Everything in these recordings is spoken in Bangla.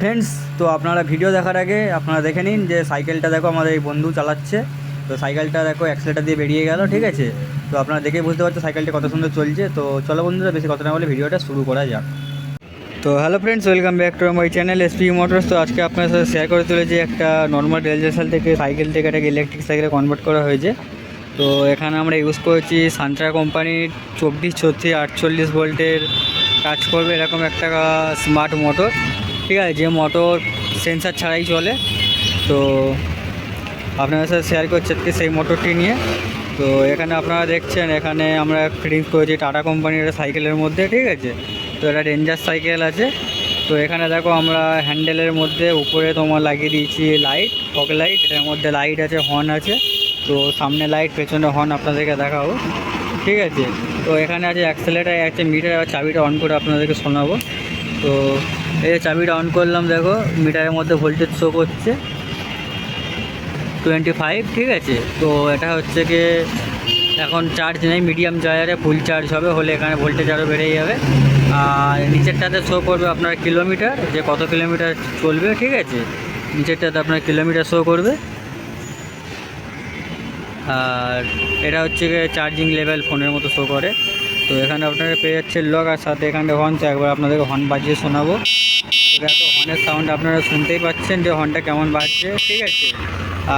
ফ্রেন্ডস তো আপনারা ভিডিও দেখার আগে আপনারা দেখে নিন যে সাইকেলটা দেখো আমাদের এই বন্ধু চালাচ্ছে। তো সাইকেলটা দেখো অ্যাক্সিলেটার দিয়ে বেরিয়ে গেল, ঠিক আছে? তো আপনারা দেখে বুঝতে পারছ সাইকেলটা কত সুন্দর চলছে। তো চলো বন্ধুরা, বেশি কথা না বলে ভিডিওটা শুরু করা যাক। তো hello friends welcome back to my channel SP motors তো আজকে আপনার সাথে শেয়ার করে চলেছি একটা নর্মাল রেলজেসাল থেকে সাইকেল থেকে এটাকে ইলেকট্রিক সাইকেলে কনভার্ট করা হয়েছে। তো এখানে আমরা ইউজ করেছি সান্ট্রা কোম্পানির চব্বিশ, ছত্রিশ, আটচল্লিশ ভোল্টের কাজ করবে এরকম একটা স্মার্ট মোটর ঠিক আছে, যে মোটর সেন্সার ছাড়াই চলে, তো আপনাদের সাথে শেয়ার করছি আজকে সেই মোটরটি নিয়ে। তো এখানে আপনারা দেখছেন, এখানে আমরা ফিটিংস করেছি টাটা কোম্পানির একটা সাইকেলের মধ্যে, ঠিক আছে? তো এটা রেঞ্জার সাইকেল আছে। তো এখানে দেখো আমরা হ্যান্ডেলের মধ্যে উপরে তোমার লাগিয়ে দিয়েছি লাইট ফগ লাইট এটার মধ্যে লাইট আছে হর্ন আছে। তো সামনে লাইট পেছনে হর্ন আপনাদেরকে দেখাবো, ঠিক আছে? তো এখানে আছে অ্যাক্সেলেটার আছে মিটার আর চাবিটা অন করে আপনাদেরকে শোনাবো। তো এই চাবিটা অন করলাম, দেখো, মিটারের মধ্যে ভোল্টেজ শো করছে। টোয়েন্টি ফাইভ ঠিক আছে? তো এটা হচ্ছে কি, এখন চার্জ নেই মিডিয়াম চার্জারে ফুল চার্জ হবে, হলে এখানে ভোল্টেজ আরও বেড়ে যাবে। আর নিচেরটাতে শো করবে আপনার কিলোমিটার যে কত কিলোমিটার চলবে, ঠিক আছে? নিচেরটাতে আপনার কিলোমিটার শো করবে। আর এটা হচ্ছে চার্জিং লেভেল ফোনের মতো শো করে। তো এখানে আপনারা পেয়ে যাচ্ছে লক আর সাথে এখানে হর্ন তো একবার আপনাদেরকে হর্ন বাজিয়ে শোনাবো। তো দেখো হর্নের সাউন্ড আপনারা শুনতেই পাচ্ছেন যে হর্নটা কেমন বাজছে, ঠিক আছে?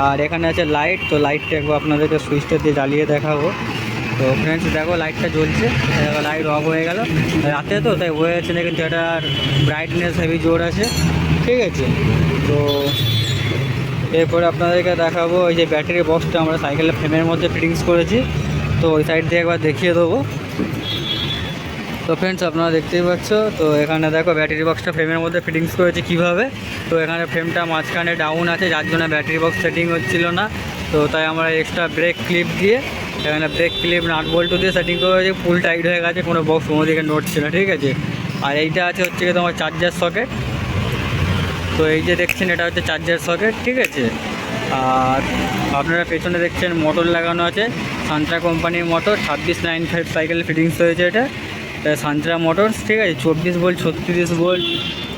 আর এখানে আছে লাইট তো লাইটটা একবার আপনাদেরকে সুইচটা দিয়ে জ্বালিয়ে দেখাবো। তো ফ্রেন্ডস দেখো লাইটটা জ্বলছে। লাইট অফ হয়ে গেল। রাতে তো, তাই হয়ে যাচ্ছে না কিন্তু এটার ব্রাইটনেস হেভি জোর আছে, ঠিক আছে? তো এরপরে আপনাদেরকে দেখাবো ওই যে ব্যাটারি বক্সটা আমরা সাইকেলের ফ্রেমের মধ্যে ফিটিংস করেছি। তো ওই সাইড দিয়ে একবার দেখিয়ে দেবো। তো ফ্রেন্ডস আপনারা দেখতেই পাচ্ছ, তো এখানে দেখো ব্যাটারি বক্সটা ফ্রেমের মধ্যে ফিটিংস করেছে কীভাবে। তো এখানে ফ্রেমটা মাঝখানে ডাউন আছে, যার জন্য ব্যাটারি বক্স সেটিং হচ্ছিল না। তো তাই আমরা এক্সট্রা ব্রেক ক্লিপ দিয়ে এখানে ব্রেক ক্লিপ নাট বল্টু দিয়ে সেটিং করেছি ফুল টাইট হয়ে গেছে, কোনো বক্স কোনো দিকে নড়ছে না, ঠিক আছে? আর এইটা আছে হচ্ছে কি তোমার চার্জার সকেট তো এই যে দেখছেন, এটা হচ্ছে চার্জার সকেট ঠিক আছে? আর আপনারা পেছনে দেখছেন মোটর লাগানো আছে। সান্ত্রা কোম্পানির মোটর ছাব্বিশ নাইন ফাইভ সাইকেল ফিটিংস হয়েছে এটা। সান্ত্রা মোটরস ঠিক আছে? চব্বিশ ভোল্ট ছত্রিশ ভোল্ট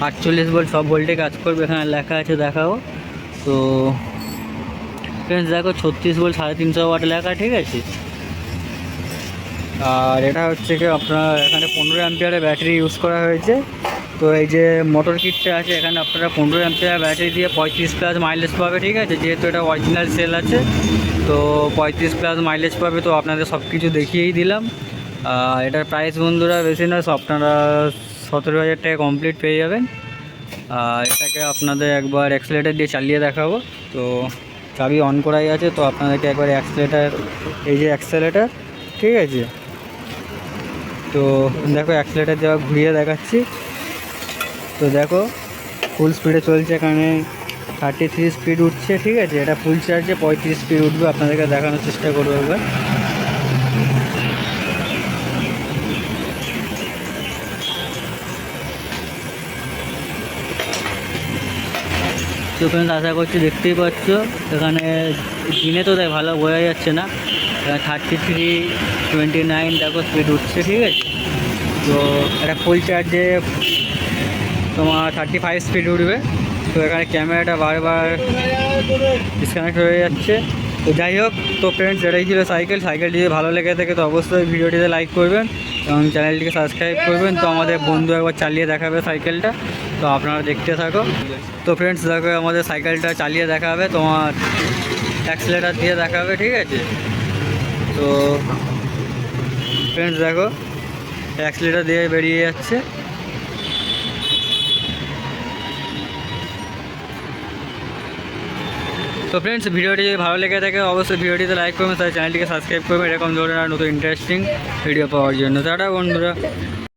আটচল্লিশ ভোল্ট সব ভোল্টে কাজ করবে। এখানে লেখা আছে, দেখাও। তো দেখো, ছত্রিশ ভোল্ট সাড়ে তিনশো ওয়াট লেখা, ঠিক আছে? আর এটা হচ্ছে কি, আপনার এখানে পনেরো অ্যাম্পিয়ারের ব্যাটারি ইউজ করা হয়েছে। তো এই যে মোটর কিটটা আছে, এখানে আপনারা পনেরো অ্যাম্পিয়ার ব্যাটারি দিয়ে পঁয়ত্রিশ প্লাস মাইলেজ পাবে, ঠিক আছে? যেহেতু এটা অরিজিনাল সেল আছে। তো পঁয়ত্রিশ প্লাস মাইলেজ পাবে, তো আপনাদের সব কিছু দেখিয়েই দিলাম। এটার প্রাইস বন্ধুরা বেশি না আপনারা সতেরো হাজার টাকা কমপ্লিট পেয়ে যাবেন। এটাকে আপনাদের একবার অ্যাক্সিলেটার দিয়ে চালিয়ে দেখাবো। তো চাবি অন করাই আছে, তো আপনাদেরকে একবার অ্যাক্সিলেটার এই যে অ্যাক্সিলেটার ঠিক আছে? তো দেখো অ্যাক্সিলেটার দেওয়া ঘুরিয়ে দেখাচ্ছি। তো দেখো ফুল স্পিডে চলছে এখানে। থার্টি থ্রি স্পিড উঠছে, ঠিক আছে? এটা ফুল চার্জে পঁয়ত্রিশ স্পিড উঠবে, আপনাদেরকে দেখানোর চেষ্টা করব একবার তো ফ্রেন্ডস আশা করছি দেখতেই পাচ্ছ, এখানে দিনে তো তাই ভালো বোঝা যাচ্ছে না। থার্টি থ্রি টোয়েন্টি নাইন দেখো স্পিড উঠছে, ঠিক আছে? তো এটা ফুল চার্জে তোমার থার্টি ফাইভ স্পিড উঠবে। তো এখানে ক্যামেরাটা বারবার ডিসকানেক্ট হয়ে যাচ্ছে। তো যাই হোক, তো ফ্রেন্ডস এটাই ছিল সাইকেল সাইকেল যদি ভালো লেগে থাকে, তো অবশ্যই ভিডিওটিতে লাইক করবেন এবং চ্যানেলটিকে সাবস্ক্রাইব করবেন। তো আমাদের বন্ধু একবার চালিয়ে দেখাবে সাইকেলটা তো আপনারা দেখতে থাকো। তো ফ্রেন্ডস দেখো আমাদের সাইকেলটা চালিয়ে দেখাবে। তোমার অ্যাক্সিলেটার দিয়ে দেখাবে, ঠিক আছে? তো ফ্রেন্ডস দেখো অ্যাক্সিলেটার দিয়ে বেরিয়ে যাচ্ছে। তো ফ্রেন্ডস ভিডিওটি যদি ভালো লেগে থাকে, অবশ্যই ভিডিওটিতে লাইক করবেন তাই চ্যানেলটিকে সাবস্ক্রাইব করবেন। এরকম ধরনের নতুন ইন্টারেস্টিং ভিডিও পাওয়ার জন্য। তারা বন্ধুরা।